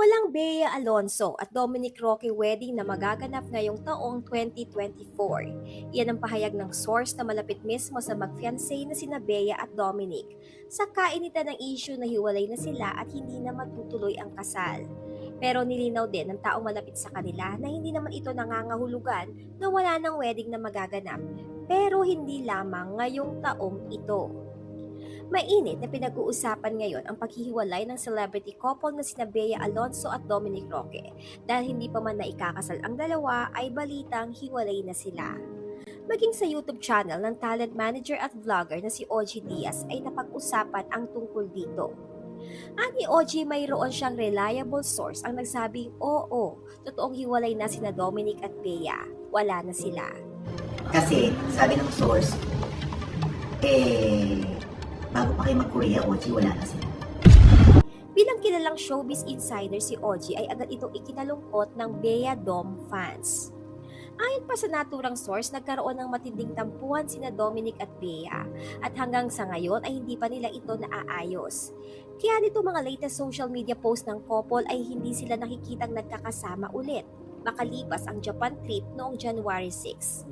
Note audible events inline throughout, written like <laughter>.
Walang Bea Alonso at Dominic Roque wedding na magaganap ngayong taong 2024. Yan ang pahayag ng source na malapit mismo sa magfiancé na sina Bea at Dominic. Sa kainitan ng issue na hiwalay na sila at hindi na matutuloy ang kasal. Pero nilinaw din ng taong malapit sa kanila na hindi naman ito nangangahulugan na wala ng wedding na magaganap. Pero hindi lamang ngayong taong ito. Mainit na pinag-uusapan ngayon ang paghihiwalay ng celebrity couple na sina Bea Alonso at Dominic Roque. Dahil hindi pa man naikakasal ang dalawa ay balitang hiwalay na sila. Maging sa YouTube channel ng talent manager at vlogger na si OG Diaz ay napag-usapan ang tungkol dito. Ani OG mayroon siyang reliable source ang nagsabing oo, totoong hiwalay na sina Dominic at Bea. Wala na sila. Kasi, sabi ng source, eh, bago pa kayo mag-Korea, Ochi, wala na sila. Bilang kilalang showbiz insider si Oji ay agad itong ikinalungkot ng Bea Dom fans. Ayon pa sa naturang source, nagkaroon ng matinding tampuhan sina Dominic at Bea at hanggang sa ngayon ay hindi pa nila ito naaayos. Kaya nito mga latest social media post ng couple ay hindi sila nakikitang nagkakasama ulit makalipas ang Japan trip noong January 6.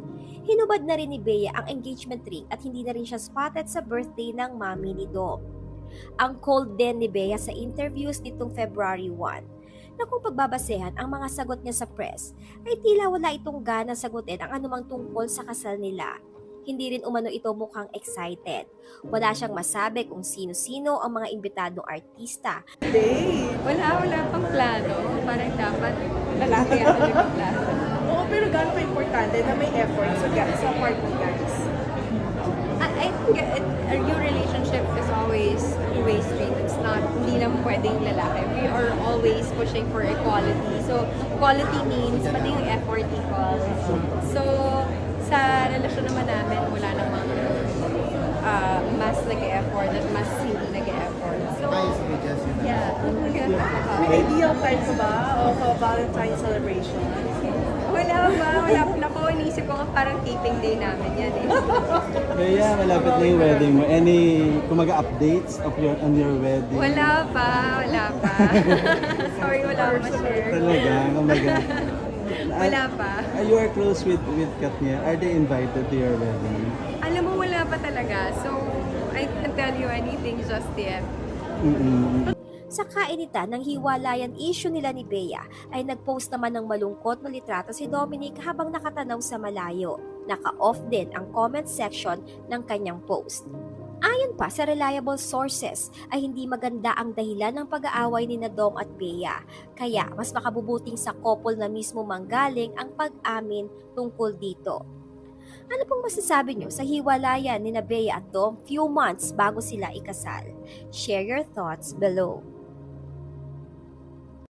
Hinubad na rin ni Bea ang engagement ring at hindi na rin siya spotted sa birthday ng mami ni Dom. Ang cold din ni Bea sa interviews nitong February 1 na kung pagbabasehan ang mga sagot niya sa press ay tila wala itong gana sagutin ang anumang tungkol sa kasal nila. Hindi rin umano ito mukhang excited. Wala siyang masabi kung sino-sino ang mga imbitadong artista Day. Wala, wala pang plano. Parang dapat lalaki ako nagplano. Oo, pero gano'n pa importante na may effort sa, sa part mo guys. I, I think it, your relationship is always two-way street. It's not, hindi lang pwedeng lalaki. We are always pushing for equality. So, equality means pati yung effort equals. So, sa relasyon naman namin, wala namang uh, mas nag-effort at mas hindi nag-effort. So, yeah. May ideal time ka ba o ka Valentine's celebration? Wala ba? Wala pa ako. Inisip ko nga parang taping day namin yan eh. <laughs> Kaya malapit na yung wedding mo. Any kumaga updates of your on your wedding? Wala pa, wala pa. <laughs> Sorry, wala pa ma-share. Talaga, kumaga. Wala pa. Uh, you are close with with Katnia. Are they invited to your wedding? Alam mo, wala pa talaga. So, I can't tell you anything just yet. Mm-mm. Sa kainitan ng hiwalayan issue nila ni Bea ay nagpost naman ng malungkot na litrato si Dominic habang nakatanaw sa malayo. Naka-off din ang comment section ng kanyang post. Ayon pa sa reliable sources ay hindi maganda ang dahilan ng pag-aaway ni na Dom at Bea. Kaya mas makabubuting sa couple na mismo manggaling ang pag-amin tungkol dito. Ano pong masasabi nyo sa hiwalayan ni Bea at Dom few months bago sila ikasal? Share your thoughts below.